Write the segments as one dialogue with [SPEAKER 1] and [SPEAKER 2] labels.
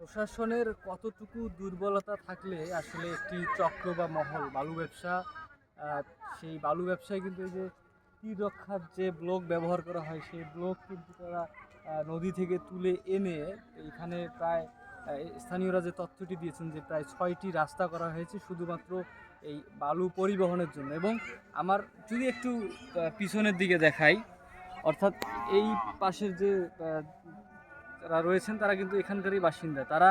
[SPEAKER 1] প্রশাসনের কতটুকু দুর্বলতা থাকলে আসলে একটি চক্র বা মহল, বালু ব্যবসা সেই বালু ব্যবসায় কিন্তু এই যে তীর রক্ষার যে ব্লক ব্যবহার করা হয়, সেই ব্লক কিন্তু তারা নদী থেকে তুলে এনে এখানে প্রায় স্থানীয়রা যে তথ্যটি দিয়েছেন যে প্রায় ছয়টি রাস্তা করা হয়েছে শুধুমাত্র এই বালু পরিবহনের জন্য এবং আমার যদি একটু পিছনের দিকে দেখাই, অর্থাৎ এই পাশের যে যারা রয়েছেন তারা কিন্তু এখানকারই বাসিন্দা। তারা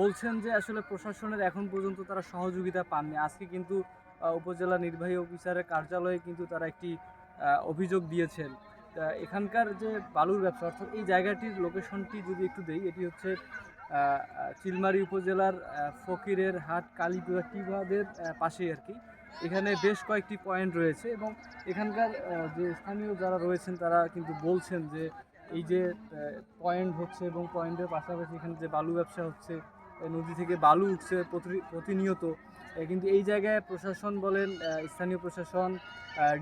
[SPEAKER 1] বলছেন যে আসলে প্রশাসনের এখন পর্যন্ত তারা সহযোগিতা পাননি। আজকে কিন্তু উপজেলা নির্বাহী অফিসারের কার্যালয়ে কিন্তু তারা একটি অভিযোগ দিয়েছেন। এখানকার যে বালুর ব্যবসা, অর্থাৎ এই জায়গাটির লোকেশনটি যদি একটু দেই, এটি হচ্ছে চিলমারি উপজেলার ফকিরের হাট কালীপুরা টিবাদের পাশেই আর কি। এখানে বেশ কয়েকটি পয়েন্ট রয়েছে এবং এখানকার যে স্থানীয় যারা রয়েছেন তারা কিন্তু বলছেন যে এই যে পয়েন্ট হচ্ছে এবং পয়েন্টের পাশাপাশি এখানে যে বালু ব্যবসা হচ্ছে নদী থেকে বালু উঠছে প্রতি- প্রতিনিয়ত কিন্তু এই জায়গায় প্রশাসন বলেন স্থানীয় প্রশাসন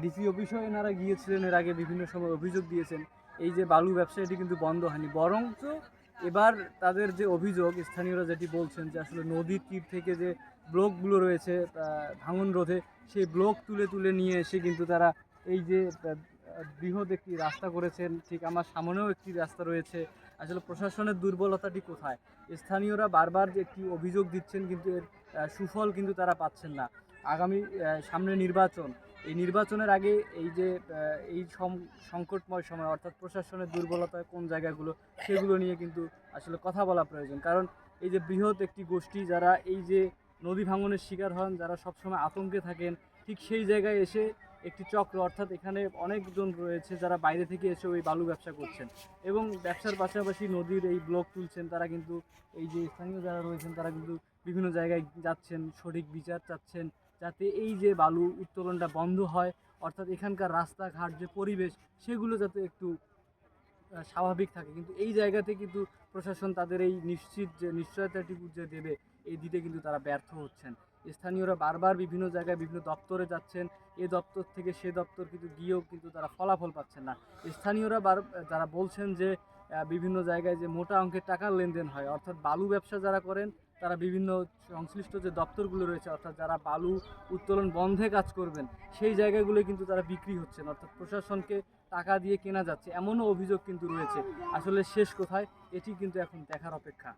[SPEAKER 1] ডিসি অফিসেও এনারা গিয়েছিলেন, এর আগে বিভিন্ন সময় অভিযোগ দিয়েছেন। এই যে বালু ব্যবসা, এটি কিন্তু বন্ধ হয়নি। বরঞ্চ এবার তাদের যে অভিযোগ, স্থানীয়রা যেটি বলছেন যে আসলে নদীর তীর থেকে যে ব্লকগুলো রয়েছে ভাঙন রোধে, সেই ব্লক তুলে তুলে নিয়ে এসে কিন্তু তারা এই যে বৃহৎ একটি রাস্তা করেছেন, ঠিক আমার সামনেও একটি রাস্তা রয়েছে। আসলে প্রশাসনের দুর্বলতাটি কোথায়? স্থানীয়রা বারবার যে একটি অভিযোগ দিচ্ছেন, কিন্তু এর সুফল কিন্তু তারা পাচ্ছেন না। আগামী সামনে নির্বাচন। এই নির্বাচনের আগে এই যে এই সংকটময় সময়, অর্থাৎ প্রশাসনের দুর্বলতা কোন জায়গাগুলো, সেগুলো নিয়ে কিন্তু আসলে কথা বলা প্রয়োজন। কারণ এই যে বৃহৎ একটি গোষ্ঠী, যারা এই যে নদী ভাঙনের শিকার হন, যারা সবসময় আতঙ্কে থাকেন, ঠিক সেই জায়গায় এসে একটি চক্র, অর্থাৎ এখানে অনেকজন রয়েছে যারা বাইরে থেকে এসে ওই বালু ব্যবসা করছেন। এবং ব্যবসার পাশাপাশি নদীর এই ব্লক তুলছেন, তারা কিন্তু এই যে স্থানীয় যারা রয়েছেন, তারা কিন্তু বিভিন্ন জায়গায় যাচ্ছেন, সঠিক বিচার চাচ্ছেন, যাতে এই যে বালু উত্তোলনটা বন্ধ হয়, অর্থাৎ এখানকার রাস্তাঘাট, যে পরিবেশ, সেগুলো যাতে একটু স্বাভাবিক থাকে। কিন্তু এই জায়গাতে কিন্তু প্রশাসন তাদের এই নিশ্চিত যে, নিশ্চয়তাটুকু যে দেবে, এই দিতে কিন্তু তারা ব্যর্থ হচ্ছেন। স্থানীয়রা বারবার বিভিন্ন জায়গায় বিভিন্ন দপ্তরে যাচ্ছেন। এ দপ্তর থেকে সে দপ্তর কিন্তু গিয়েও কিন্তু তারা ফলাফল পাচ্ছেন না। স্থানীয়রা বার, যারা বলছেন যে বিভিন্ন জায়গায় যে মোটা অঙ্কের টাকার লেনদেন হয়, অর্থাৎ বালু ব্যবসা যারা করেন, তারা বিভিন্ন সংশ্লিষ্ট যে দপ্তরগুলো রয়েছে, অর্থাৎ যারা বালু উত্তোলন বন্ধে কাজ করবেন, সেই জায়গাগুলো কিন্তু তারা বিক্রি হচ্ছেন। অর্থাৎ প্রশাসনকে টাকা দিয়ে কেনা যাচ্ছে, এমনও অভিযোগ কিন্তু রয়েছে। আসলে শেষ কোথায়, এটি কিন্তু এখন দেখার অপেক্ষা।